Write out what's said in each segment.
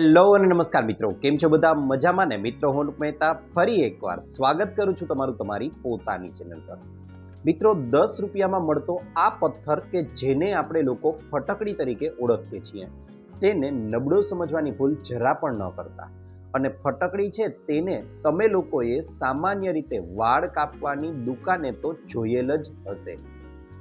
Hello અને નમસ્કાર મિત્રો. કેમ છો બધા? મજામાં ને? મિત્રો, હું મહેતા ફરી એકવાર સ્વાગત કરું છું તમારું તમારી પોતાની ચેનલ પર. મિત્રો, દસ રૂપિયામાં મળતો આ પથ્થર કે જેને આપણે લોકો ફટકડી તરીકે ઓળખીએ છીએ, તેને નબળો સમજવાની ભૂલ જરા પણ ન કરતા. અને ફટકડી છે તેને તમે લોકોએ સામાન્ય રીતે વાળ કાપવાની દુકાને તો જોયેલ જ હશે.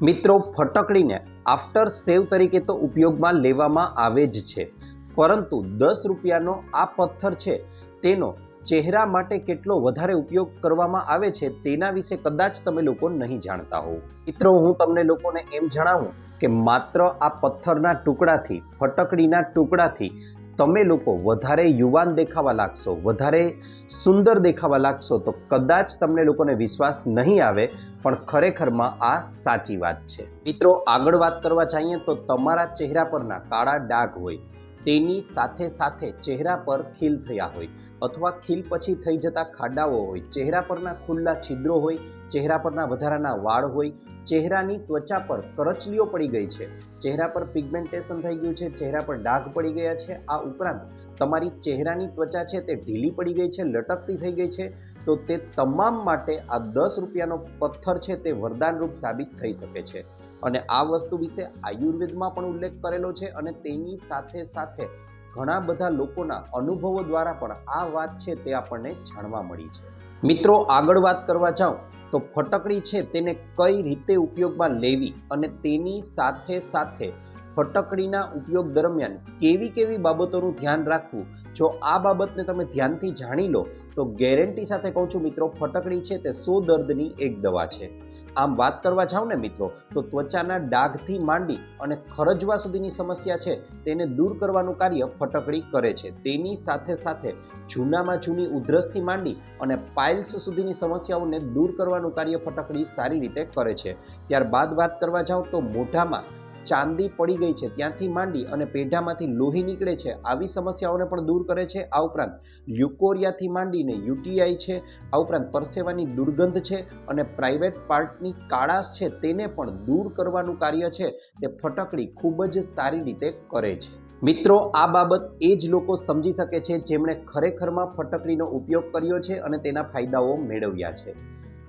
મિત્રો, ફટકડીને આફ્ટર સેવ તરીકે તો ઉપયોગમાં લેવામાં આવે જ છે. પરંતુ દસ રૂપિયાનો આ પથ્થર છે. તેનો ચહેરા માટે કેટલો વધારે ઉપયોગ કરવામાં આવે છે તેના વિશે કદાચ તમે લોકો નહીં જાણતા હોવ. મિત્રો, હું તમને લોકોને એમ જણાવું કે માત્ર આ પથ્થરના ટુકડાથી, ફટકડીના ટુકડાથી તમે લોકો વધારે યુવાન દેખાવા લાગશો, વધારે સુંદર દેખાવા લાગશો, તો કદાચ તમને લોકોને વિશ્વાસ નહીં આવે, પણ ખરેખરમાં આ સાચી વાત છે. મિત્રો, આગળ વાત કરવા જઈએ તો તમારા ચહેરા પરના કાળા ડાઘ હોય તેની સાથે સાથે ચહેરા પર ખીલ થયા હોય અથવા ખીલ પછી થઈ જતા ખાડાઓ હોય. ચહેરા પરના ખુલ્લા છિદ્રો હોય, ચહેરા પરના વધારાના વાળ હોય, ચહેરાની ત્વચા પર કરચલીઓ પડી ગઈ છે. ચહેરા પર પિગમેન્ટેશન થઈ ગયું છે, ચહેરા પર ડાઘ પડી ગયા છે. આ ઉપરાંત તમારી ચહેરાની ત્વચા છે તે ઢીલી પડી ગઈ છે, લટકતી થઈ ગઈ છે, તો તે તમામ માટે આ દસ રૂપિયાનો પથ્થર છે તે વરદાનરૂપ સાબિત થઈ શકે છે. અને આ વસ્તુ વિશે આયુર્વેદમાં પણ ઉલ્લેખ કરેલો છે અને તેની સાથે સાથે ઘણા બધા લોકોના અનુભવો દ્વારા પણ આ વાત છે તે આપણને જાણવા મળી છે. મિત્રો, આગળ વાત કરવા જાઉં તો ફટકડી છે તેને કઈ રીતે ઉપયોગમાં લેવી અને તેની સાથે સાથે ફટકડીના ઉપયોગ દરમિયાન કેવી કેવી બાબતોનું ધ્યાન રાખવું? જો આ બાબતને તમે ધ્યાનથી જાણી લો તો ગેરંટી સાથે કહું છું મિત્રો, ફટકડી છે તે સો દર્દની એક દવા છે. આમ વાત કરવા જાઓ ને મિત્રો, તો ત્વચાના ડાઘથી માંડી અને ખરજવા સુધીની સમસ્યા છે, તેને દૂર કરવાનું કાર્ય ફટકડી કરે છે. તેની સાથે સાથે જૂનામાં જૂની ઉધરસથી માંડી અને પાઇલ્સ સુધીની સમસ્યાઓને દૂર કરવાનું કાર્ય ફટકડી સારી રીતે કરે છે. ત્યારબાદ વાત કરવા જાઓ તો મોઢામાં ચાંદી પડી ગઈ છે, ત્યાંથી માંડી અને પેઢામાંથી લોહી નીકળે છે. આવી સમસ્યાઓને પણ દૂર કરે છે. આ ઉપરાંત યુકોરિયાથી માંડીને યુટીઆઈ છે. આ ઉપરાંત પરસેવાની દુર્ગંધ છે અને પ્રાઇવેટ પાર્ટની કાળાશ છે તેને પણ દૂર કરવાનું કાર્ય છે. તે ફટકડી ખૂબ જ સારી રીતે કરે છે. મિત્રો, આ બાબત એ જ લોકો સમજી શકે છે જેમણે ખરેખરમાં ફટકડીનો ઉપયોગ કર્યો છે અને તેના ફાયદાઓ મેળવ્યા છે.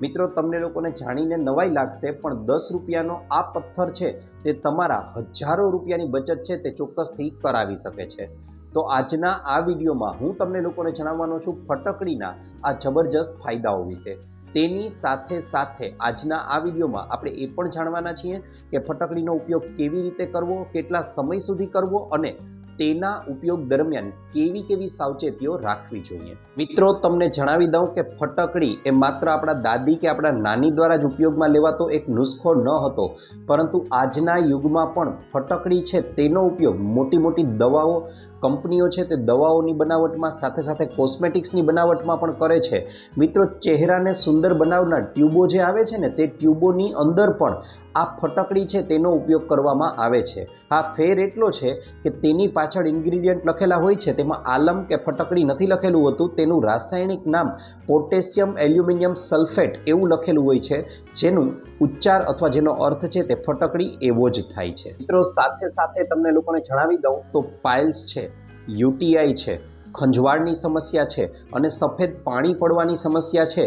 મિત્રો, તમને લોકોને જાણીને નવાઈ લાગશે, પણ દસ રૂપિયાનો આ પથ્થર છે, તે તમારા હજારો રૂપિયાની બચત છે, તે ચોક્કસથી કરાવી શકે છે. તો આજના આ વિડીયોમાં હું તમને લોકોને જણાવવાનો છું ફટકડીના આ જબરજસ્ત ફાયદાઓ વિશે. તેની સાથે સાથે આજના આ વિડીયોમાં આપણે એ પણ જાણવાના છીએ કે ફટકડીનો ઉપયોગ કેવી રીતે કરવો, કેટલા સમય સુધી કરવો અને તેના ઉપયોગ દરમિયાન કેવી કેવી સાવચેતીઓ રાખવી જોઈએ? મિત્રો, તમને જણાવી દઉં કે ફટકડી એ માત્ર આપણા દાદી કે આપણા નાની દ્વારા જ ઉપયોગમાં લેવાતો એક નુસ્ખો ન હતો. પરંતુ આજના યુગમાં પણ ફટકડી છે તેનો ઉપયોગ મોટી મોટી દવાઓ કંપનીઓ છે તે દવાઓની બનાવટમાં સાથે સાથે કોસ્મેટિક્સની બનાવટમાં પણ કરે છે. મિત્રો, ચહેરાને સુંદર બનાવનાર ટ્યુબો જે આવે છે ને, તે ટ્યુબોની અંદર પણ આ ફટકડી છે તેનો ઉપયોગ કરવામાં આવે છે. આ ફેર એટલો છે કે તેની પાછળ ઇન્ગ્રીડિયન્ટ લખેલા હોય છે, તેમાં આલમ કે ફટકડી નથી લખેલું હતું, તેનું રાસાયણિક નામ પોટેશિયમ એલ્યુમિનિયમ સલ્ફેટ એવું લખેલું હોય છે. જેનું ઉચ્ચાર અથવા જેનો અર્થ છે તે ફટકડી એવો જ થાય છે. મિત્રો સાથે સાથે તમને લોકોને જણાવી દઉં. તો પાઇલ્સ છે યુટીઆઈ છે ખંજવાળની સમસ્યા છે અને સફેદ પાણી પડવાની સમસ્યા છે.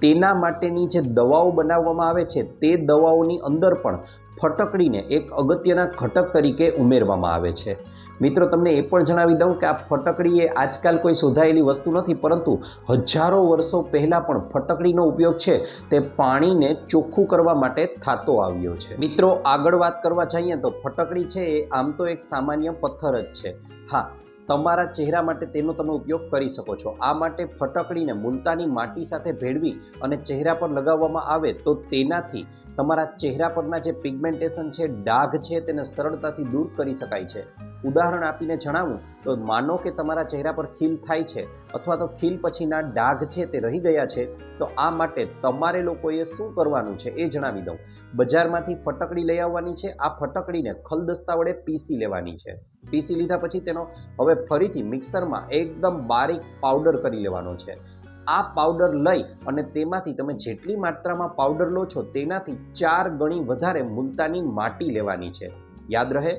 તેના માટેની જે દવાઓ બનાવવામાં આવે છે તે દવાઓની અંદર પણ ફટકડીને એક અગત્યના ઘટક તરીકે ઉમેરવામાં આવે છે. મિત્રો, તમને એ પણ જણાવી દઉં કે આ ફટકડી એ આજકાલ કોઈ શોધાયેલી વસ્તુ નથી, પરંતુ હજારો વર્ષો પહેલાં પણ ફટકડીનો ઉપયોગ છે તે પાણીને ચોખ્ખું કરવા માટે થતો આવ્યો છે. મિત્રો, આગળ વાત કરવા જઈએ તો ફટકડી છે એ આમ તો એક સામાન્ય પથ્થર જ છે. હા, તમારા ચહેરા માટે તેનો તમે ઉપયોગ કરી શકો છો. આ માટે ફટકડીને મુલતાની માટી સાથે ભેળવી અને ચહેરા પર લગાવવામાં આવે તો તેનાથી તમારા ચહેરા પરના જે પિગમેન્ટેશન છે, ડાઘ છે, તેને સરળતાથી દૂર કરી શકાય છે. ઉદાહરણ આપીને જણાવું તો માનો કે તમારા ચહેરા પર ખીલ થાય છે અથવા તો ખીલ પછીના ડાઘ છે તે રહી ગયા છે, તો આ માટે તમારે લોકોએ શું કરવાનું છે એ જણાવી દઉં. બજારમાંથી ફટકડી લઈ આવવાની છે, આ ફટકડીને ખલદસ્તા વડે પીસી લેવાની છે. પીસી લીધા પછી તેનો હવે ફરીથી મિક્સરમાં એકદમ બારીક પાવડર કરી લેવાનો છે. આ પાવડર લઈ અને તેમાંથી તમે જેટલી માત્રામાં પાવડર લો છો તેનાથી ચાર ગણી વધારે મુલતાની માટી લેવાની છે. યાદ રહે,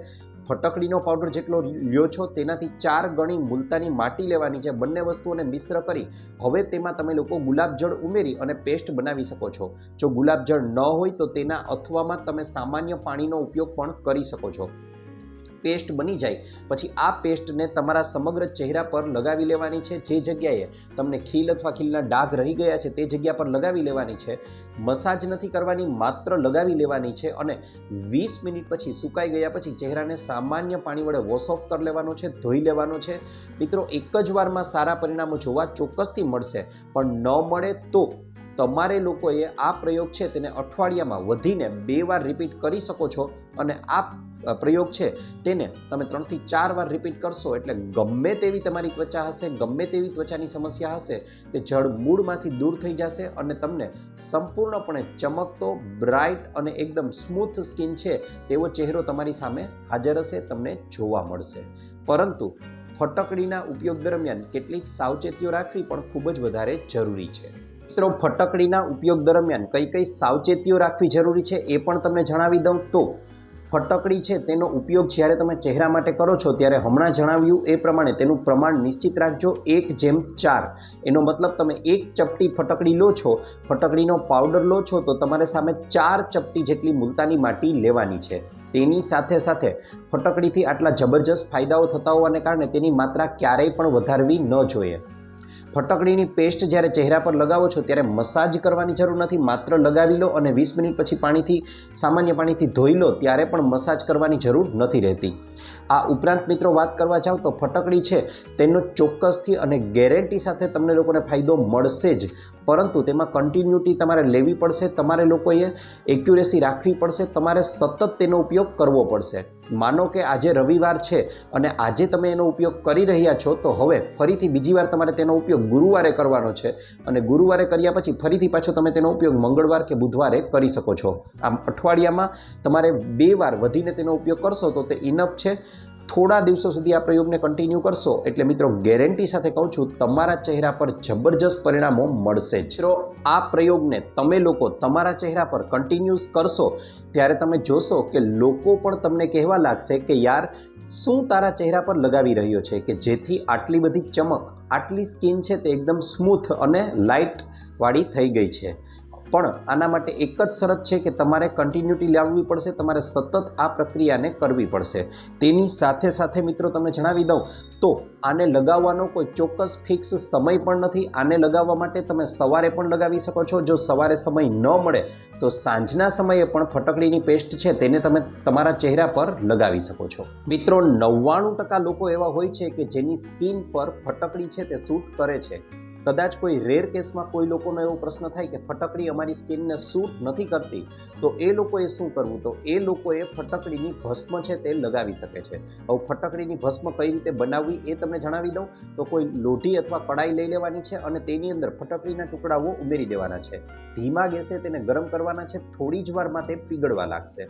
ફટકડીનો પાવડર જેટલો લ્યો છો તેનાથી ચાર ગણી મુલતાની માટી લેવાની છે. બંને વસ્તુઓને મિશ્ર કરી, હવે તેમાં તમે લોકો ગુલાબજળ ઉમેરી અને પેસ્ટ બનાવી શકો છો. જો ગુલાબજળ ન હોય તો તેના અથવામાં તમે સામાન્ય પાણીનો ઉપયોગ પણ કરી શકો છો. પેસ્ટ બની જાય. પછી આ પેસ્ટને તમારા સમગ્ર ચહેરા પર લગાવી લેવાની છે. જે જગ્યાએ તમને ખીલ અથવા ખીલના ડાઘ રહી ગયા છે, તે જગ્યા પર લગાવી લેવાની છે. મસાજ નથી કરવાની, માત્ર લગાવી લેવાની છે અને વીસ મિનિટ પછી સુકાઈ ગયા પછી ચહેરાને સામાન્ય પાણી વડે વોશ ઓફ કરી લેવાનો છે, ધોઈ લેવાનો છે. મિત્રો, એક જ વારમાં સારા પરિણામો જોવા ચોક્કસથી મળશે. પણ ન મળે તો તમારે લોકોએ આ પ્રયોગ છે તેને અઠવાડિયામાં વધીને બે વાર રિપીટ કરી શકો છો અને આ પ્રયોગ છે તેને તમે ત્રણથી ચાર વાર રિપીટ કરશો એટલે ગમે તેવી તમારી ત્વચા હશે, ગમે તેવી ત્વચાની સમસ્યા હશે, તે જળ મૂળમાંથી દૂર થઈ જશે અને તમને સંપૂર્ણપણે ચમકતો બ્રાઇટ અને એકદમ સ્મૂથ સ્કિન છે તેવો ચહેરો તમારી સામે હાજર હશે, તમને જોવા મળશે. પરંતુ ફટકડીના ઉપયોગ દરમિયાન કેટલીક સાવચેતીઓ રાખવી પણ ખૂબ જ વધારે જરૂરી છે. મિત્રો, ફટકડીના ઉપયોગ દરમિયાન કઈ કઈ સાવચેતીઓ રાખવી જરૂરી છે એ પણ તમને જણાવી દઉં તો, ફટકડી છે તેનો ઉપયોગ જ્યારે તમે ચહેરા માટે કરો છો ત્યારે હમણાં જણાવ્યું એ પ્રમાણે તેનું પ્રમાણ નિશ્ચિત રાખજો. એક જેમ ચાર. એનો મતલબ તમે એક ચપટી ફટકડી લો છો, ફટકડીનો પાવડર લો છો, તો તમારે સામે ચાર ચપટી જેટલી મુલતાની માટી લેવાની છે. તેની સાથે સાથે ફટકડીથી આટલા જબરજસ્ત ફાયદાઓ થતા હોવાને કારણે તેની માત્રા ક્યારેય પણ વધારવી ન જોઈએ. ફટકડીની પેસ્ટ જ્યારે ચહેરા પર લગાવો છો ત્યારે મસાજ કરવાની જરૂર નથી. માત્ર લગાવી લો અને વીસ મિનિટ પછી પાણીથી, સામાન્ય પાણીથી ધોઈ લો, ત્યારે પણ મસાજ કરવાની જરૂર નથી રહેતી. આ ઉપરાંત મિત્રો વાત કરવા જાઓ તો ફટકડી છે, તેનો ચોક્કસથી અને ગેરંટી સાથે તમને લોકોને ફાયદો મળશે જ. પરંતુ તેમાં કન્ટિન્યુટી તમારે લેવી પડશે, તમારે લોકોએ એક્યુરેસી રાખવી પડશે, તમારે સતત તેનો ઉપયોગ કરવો પડશે. માનો કે આજે રવિવાર છે અને આજે તમે એનો ઉપયોગ કરી રહ્યા છો, તો હવે ફરીથી બીજી વાર તમારે તેનો ઉપયોગ ગુરુવારે કરવાનો છે અને ગુરુવારે કર્યા પછી ફરીથી પાછો તમે તેનો ઉપયોગ મંગળવાર કે બુધવારે કરી શકો છો. આમ અઠવાડિયામાં તમારે બે વાર વધીને તેનો ઉપયોગ કરશો, તો તે ઇનફ છે થોડા દિવસો સુધી આ પ્રયોગને કન્ટિન્યુ કરશો એટલે મિત્રો ગેરંટી સાથે કહું છું, તમારા ચહેરા પર જબરજસ્ત પરિણામો મળશે મિત્રો, આ પ્રયોગને તમે લોકો તમારા ચહેરા પર કન્ટિન્યુઅસ કરશો, ત્યારે તમે જોશો કે લોકો પણ તમને કહેવા લાગશે કે યાર, શું તારા ચહેરા પર લગાવી રહ્યો છે કે જેથી આટલી બધી ચમક, આટલી સ્કિન છે તે એકદમ સ્મૂથ અને લાઇટવાળી થઈ ગઈ છે. પણ આના માટે એક જ શરત છે કે તમારે કન્ટિન્યુટી લાવવી પડશે, તમારે સતત આ પ્રક્રિયાને કરવી પડશે. તેની સાથે સાથે મિત્રો તમને જણાવી દઉં, તો આને લગાવવાનો કોઈ ચોક્કસ ફિક્સ સમય પણ નથી. આને લગાવવા માટે તમે સવારે પણ લગાવી શકો છો. જો સવારે સમય ન મળે, તો સાંજના સમયે પણ ફટકડીની પેસ્ટ છે તેને તમે તમારા ચહેરા પર લગાવી શકો છો. મિત્રો, નવ્વાણું ટકા લોકો એવા હોય છે કે જેની સ્કિન પર ફટકડી છે તે સૂટ કરે છે. કદાચ કોઈ રેર કેસમાં કોઈ લોકોનો એવો પ્રશ્ન થાય કે ફટકડી અમારી સ્કિનને સૂટ નથી કરતી, તો એ લોકોએ શું કરવું? તો એ લોકોએ ફટકડીની ભસ્મ છે તે લગાવી શકે છે. હવે ફટકડીની ભસ્મ કઈ રીતે બનાવવી એ તમને જણાવી દઉં? તો કોઈ લોઢી અથવા કડાઈ લઈ લેવાની છે અને તેની અંદર ફટકડીના ટુકડાઓ ઉમેરી દેવાના છે. ધીમા ગેસે તેને ગરમ કરવાના છે. થોડી જ વારમાં તે પીગળવા લાગશે.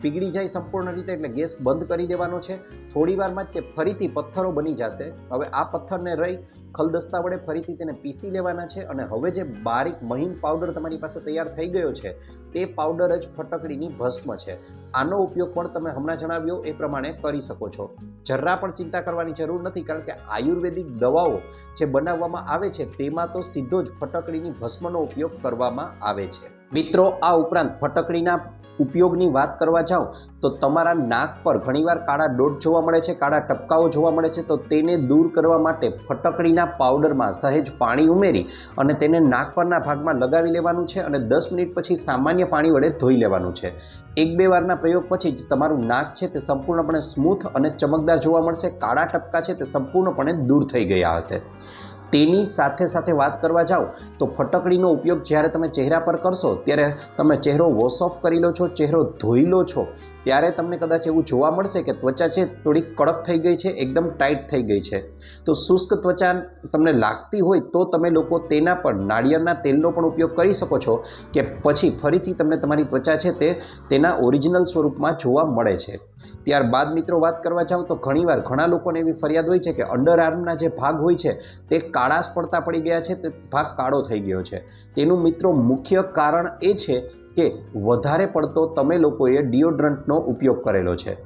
પીગળી જાય સંપૂર્ણ રીતે એટલે ગેસ બંધ કરી દેવાનો છે. થોડી વારમાં જ તે ફરીથી પથ્થરો બની જશે. હવે આ પથ્થરને રહી ખલદસ્તા વડે ફરીથી તેને પીસી લેવાના છે અને હવે જે બારીક મહીન પાવડર તમારી પાસે તૈયાર થઈ ગયો છે, તે પાવડર જ ફટકડીની ભસ્મ છે. આનો ઉપયોગ પણ તમે હમણાં જણાવ્યો એ પ્રમાણે કરી શકો છો. જરા પણ ચિંતા કરવાની જરૂર નથી કારણ કે આયુર્વેદિક દવાઓ જે બનાવવામાં આવે છે, તેમાં તો સીધો જ ફટકડીની ભસ્મનો ઉપયોગ કરવામાં આવે છે. મિત્રો, આ ઉપરાંત ફટકડીના ઉપયોગની વાત કરવા જાઓ, તો તમારા નાક પર ઘણીવાર કાળા ડોટ જોવા મળે છે, કાળા ટપકાઓ જોવા મળે છે, તો તેને દૂર કરવા માટે ફટકડીના પાવડરમાં સહેજ પાણી ઉમેરી અને તેને નાક પરના ભાગમાં લગાવી લેવાનું છે અને દસ મિનિટ પછી સામાન્ય પાણી વડે ધોઈ લેવાનું છે. એક બે વારના પ્રયોગ પછી જ તમારું નાક છે તે સંપૂર્ણપણે સ્મૂથ અને ચમકદાર જોવા મળશે, કાળા ટપકા છે તે સંપૂર્ણપણે દૂર થઈ ગયા હશે. તેની સાથે સાથે વાત કરવા જાઓ, તો ફટકડીનો ઉપયોગ જ્યારે તમે ચહેરા પર કરશો, ત્યારે તમે ચહેરો વોશ ઓફ કરી લો છો, ચહેરો ધોઈ લો છો, ત્યારે તમને કદાચ એવું જોવા મળશે કે ત્વચા છે થોડી કડક થઈ ગઈ છે, એકદમ ટાઈટ થઈ ગઈ છે. તો શુષ્ક ત્વચા તમને લાગતી હોય તો તમે લોકો તેના પર નાળિયેરના તેલનો પણ ઉપયોગ કરી શકો છો, કે પછી ફરીથી તમને તમારી ત્વચા છે તે તેના ઓરિજિનલ સ્વરૂપમાં જોવા મળે છે. ત્યારબાદ મિત્રો વાત કરવા જાઓ તો ઘણીવાર ઘણા લોકોને એવી ફરિયાદ હોય છે કે અંડર આર્મના જે ભાગ હોય છે, તે કાળાશ પડતા પડી ગયા છે, તે ભાગ કાળો થઈ ગયો છે. તેનું મિત્રો મુખ્ય કારણ એ છે કે વધારે પડતો તમે લોકોએ ડિયોડ્રન્ટનો ઉપયોગ કરેલો છે.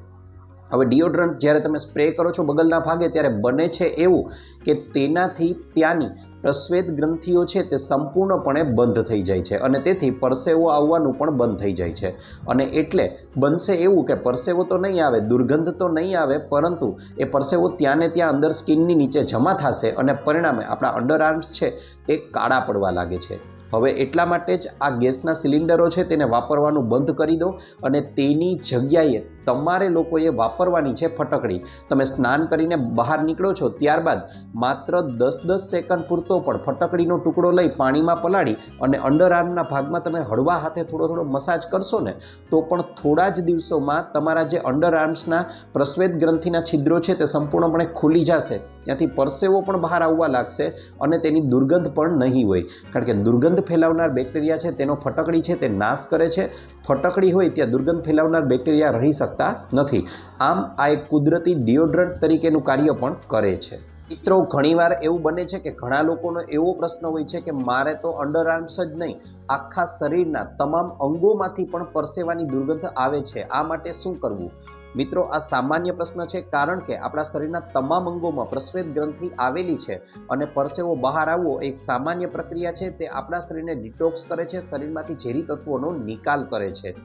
હવે ડિયોડ્રન્ટ જ્યારે તમે સ્પ્રે કરો છો બગલના ભાગે, ત્યારે બને છે એવું કે તેનાથી ત્યાંની પ્રસ્વેદ ગ્રંથિઓ છે તે સંપૂર્ણપણે બંધ થઈ જાય છે અને તેથી પરસેવો આવવાનું પણ બંધ થઈ જાય છે. અને એટલે બનશે એવું કે પરસેવો તો નહીં આવે, દુર્ગંધ તો નહીં આવે, પરંતુ એ પરસેવો ત્યાં ને ત્યાં અંદર સ્કિનની નીચે જમા થશે અને પરિણામે આપણા અંડર આર્મ્સ છે તે કાળા પડવા લાગે છે. હવે એટલા માટે જ આ ગેસના સિલિન્ડરો છે તેને વાપરવાનું બંધ કરી દો અને તેની જગ્યાએ તમારે લોકોએ વાપરવાની છે ફટકડી. તમે સ્નાન કરીને બહાર નીકળો છો ત્યારબાદ માત્ર દસ દસ સેકન્ડ પૂરતો પણ ફટકડીનો ટુકડો લઈ પાણીમાં પલાળી અને અંડર આર્મના ભાગમાં તમે હળવા હાથે થોડો થોડો મસાજ કરશો ને, તો પણ થોડા જ દિવસોમાં તમારા જે અંડર આર્મ્સના પ્રસ્વેદ ગ્રંથિના છિદ્રો છે તે સંપૂર્ણપણે ખુલી જશે. ત્યાંથી પરસેવો પણ બહાર આવવા લાગશે અને તેની દુર્ગંધ પણ નહીં હોય. કારણ કે દુર્ગંધ ફેલાવનાર બેક્ટેરિયા છે, તેનો ફટકડી છે તે નાશ કરે છે. ફટકડી હોય ત્યાં દુર્ગંધ ફેલાવનાર બેક્ટેરિયા રહી શકતા નથી. આમ આ એક કુદરતી ડિયોડ્રન્ટ તરીકેનું કાર્ય પણ કરે છે. મિત્રો, ઘણીવાર એવું બને છે કે ઘણા લોકોનો એવો પ્રશ્ન હોય છે કે મારે તો અંડર આર્મ્સ જ નહીં, આખા શરીરના તમામ અંગોમાંથી પણ પરસેવાની દુર્ગંધ આવે છે. આ માટે શું કરવું? મિત્રો, આ સામાન્ય પ્રશ્ન છે કારણ કે આપણા શરીરના તમામ અંગોમાં પ્રસ્વેદ ગ્રંથિ આવેલી છે અને પરસેવો બહાર આવવો એક સામાન્ય પ્રક્રિયા છે. તે આપણા શરીરને ડિટોક્સ કરે છે, શરીરમાંથી ઝેરી તત્વોનો નિકાલ કરે છે.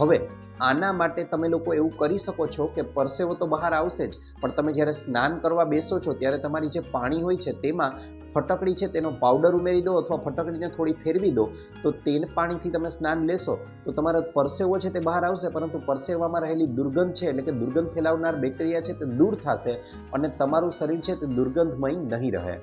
હવે, આના માટે તમે લોકો એવું કરી શકો છો કે પરસેવો તો બહાર આવશે જ, પણ તમે જ્યારે સ્નાન કરવા બેસો છો, ત્યારે તમારી જે પાણી હોય છે તેમાં ફટકડી છે, તેનો પાવડર ઉમેરી દો અથવા ફટકડીને થોડી ફેરવી દો, તો તેલ પાણીથી તમે સ્નાન લેશો, તો તમારો પરસેવો છે તે બહાર આવશે, પરંતુ પરસેવામાં રહેલી દુર્ગંધ છે, એટલે કે દુર્ગંધ ફેલાવનાર બેક્ટેરિયા છે તે દૂર થશે અને તમારું શરીર છે તે દુર્ગંધમય નહીં રહે.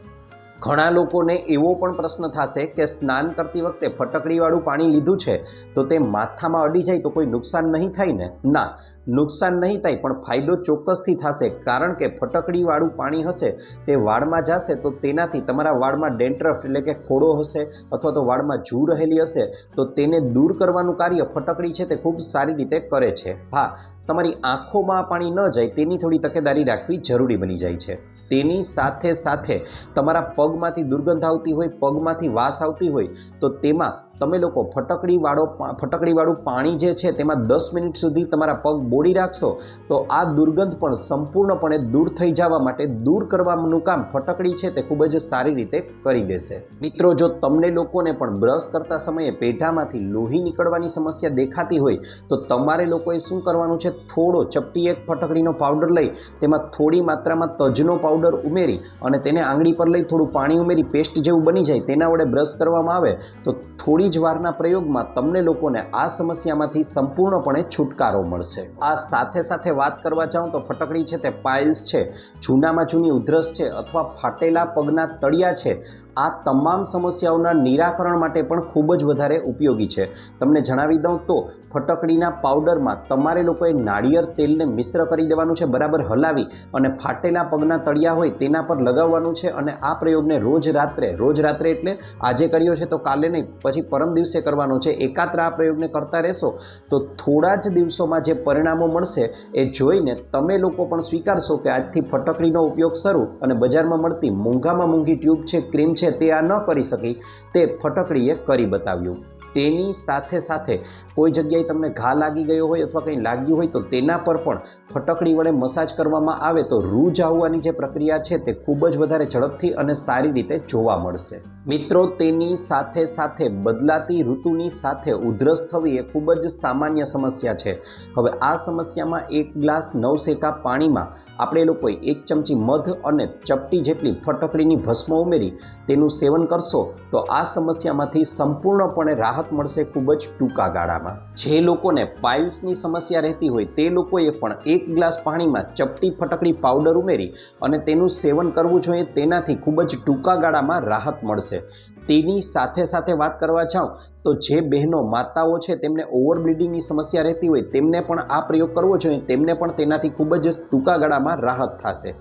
ઘણા લોકોને એવો પણ પ્રશ્ન થશે કે સ્નાન કરતી વખતે ફટકડીવાળું પાણી લીધું છે, તો તે માથામાં અડી જાય તો કોઈ નુકસાન નહીં થાય ને? ના, નુકસાન નહીં થાય, પણ ફાયદો ચોક્કસથી થશે, કારણ કે ફટકડીવાળું પાણી હશે, તે વાળમાં જશે, તો તેનાથી તમારા વાળમાં ડેન્ટ્રફ એટલે કે ખોડો હશે, અથવા તો વાળમાં જૂ રહેલી હશે, તો તેને દૂર કરવાનું કાર્ય ફટકડી છે તે ખૂબ સારી રીતે કરે છે. હા, તમારી આંખોમાં પાણી ન જાય, તેની થોડી તકેદારી રાખવી જરૂરી બની જાય છે. તેની સાથે સાથે તમારા પગમાંથી દુર્ગંધ આવતી હોય પગમાંથી વાસ આવતી હોય તો તેમાં તમે લોકો ફટકડીવાળો ફટકડીવાળું પાણી જે છે તેમાં દસ મિનિટ સુધી તમારા પગ બોડી રાખશો, તો આ દુર્ગંધ પણ સંપૂર્ણપણે દૂર થઈ જવા માટે દૂર કરવાનું કામ ફટકડી છે તે ખૂબ જ સારી રીતે કરી દેશે. મિત્રો, જો તમને લોકોને પણ બ્રશ કરતા સમયે પેઢામાંથી લોહી નીકળવાની સમસ્યા દેખાતી હોય, તો તમારે લોકોએ શું કરવાનું છે? થોડો ચપટી એક ફટકડીનો પાવડર લઈ, તેમાં થોડી માત્રામાં તજનો પાવડર ઉમેરી અને તેને આંગળી પર લઈ થોડું પાણી ઉમેરી, પેસ્ટ જેવું બની જાય તેના વડે બ્રશ કરવામાં આવે, તો થોડી જ વારના પ્રયોગમાં તમને લોકોને આ સમસ્યામાંથી સંપૂર્ણપણે છુટકારો મળશે. આ સાથે સાથે વાત કરવા જાઉં તો ફટકડી છે તે પાઇલ્સ છે, જૂનામાં જૂની ઉધરસ છે અથવા ફાટેલા પગના તળિયા છે આ તમામ સમસ્યાઓના નિરાકરણ માટે પણ ખૂબ જ વધારે ઉપયોગી છે. તમને જણાવી દઉં તો, ફટકડીના પાવડરમાં તમારે લોકોએ નાળિયેર તેલને મિશ્ર કરી દેવાનું છે, બરાબર હલાવી અને ફાટેલા પગના તળિયા હોય તેના પર લગાવવાનું છે અને આ પ્રયોગને રોજ રાત્રે રોજ રાત્રે એટલે આજે કર્યો છે તો કાલે નહીં, પછી પરમ દિવસે કરવાનો છે. એકાત્ર આ પ્રયોગને કરતા રહેશો તો થોડા જ દિવસોમાં જે પરિણામો મળશે એ જોઈને તમે લોકો પણ સ્વીકારશો કે આજથી ફટકડીનો ઉપયોગ શરૂ અને બજારમાં મળતી મોંઘામાં મોંઘી ટ્યુબ છે, ક્રીમ છે તે આ ન કરી શકી, તે ફટકડીએ કરી બતાવ્યું. તેની સાથે સાથે કોઈ જગ્યાએ તમને ઘા લાગી ગયો હોય અથવા કંઈ લાગ્યું હોય તો તેના પર પણ ફટકડી વડે મસાજ કરવામાં આવે તો રૂજ આવવાની જે પ્રક્રિયા છે તે ખૂબ જ વધારે ઝડપથી અને સારી રીતે જોવા મળશે. મિત્રો, તેની સાથે સાથે બદલાતી ઋતુની સાથે ઉધરસ થવી એ ખૂબ જ સામાન્ય સમસ્યા છે. હવે આ સમસ્યામાં એક ગ્લાસ નવસેકા પાણીમાં આપણે લોકોએ એક ચમચી મધ અને ચપટી જેટલી ફટકડીની ભસ્મ ઉમેરી તેનું સેવન કરશો તો આ સમસ્યામાંથી સંપૂર્ણપણે રાહત મળશે ખૂબ જ ટૂંકા ગાળામાં. જે લોકોને પાઇલ્સની સમસ્યા રહેતી હોય તે લોકોએ પણ એક ગ્લાસ પાણીમાં ચપટી ફટકડી પાવડર ઉમેરી અને તેનું સેવન કરવું જોઈએ તેનાથી ખૂબ જ ટૂંકા ગાળામાં રાહત મળશે. તેની સાથે સાથે વાત કરવા જાઉં, તો જે બહેનો માતાઓ છે તેમને ઓવર બ્લીડિંગની સમસ્યા રહેતી હોય તેમને પણ આ પ્રયોગ કરવો જોઈએ. તેમને પણ તેનાથી ખૂબ જ ટૂંકા ગાળામાં રાહત થશે.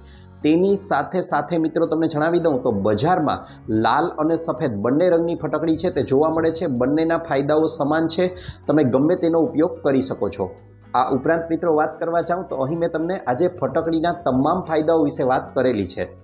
તેની સાથે સાથે મિત્રો તમને જણાવી દઉં તો બજારમાં લાલ અને સફેદ બંને રંગની ફટકડી છે તે જોવા મળે છે. બંનેના ફાયદાઓ સમાન છે. તમે ગમે તેનો ઉપયોગ કરી શકો છો. આ ઉપરાંત મિત્રો વાત કરવા જાઉં તો અહીં મેં તમને આજે ફટકડીના તમામ ફાયદાઓ વિશે વાત કરેલી છે.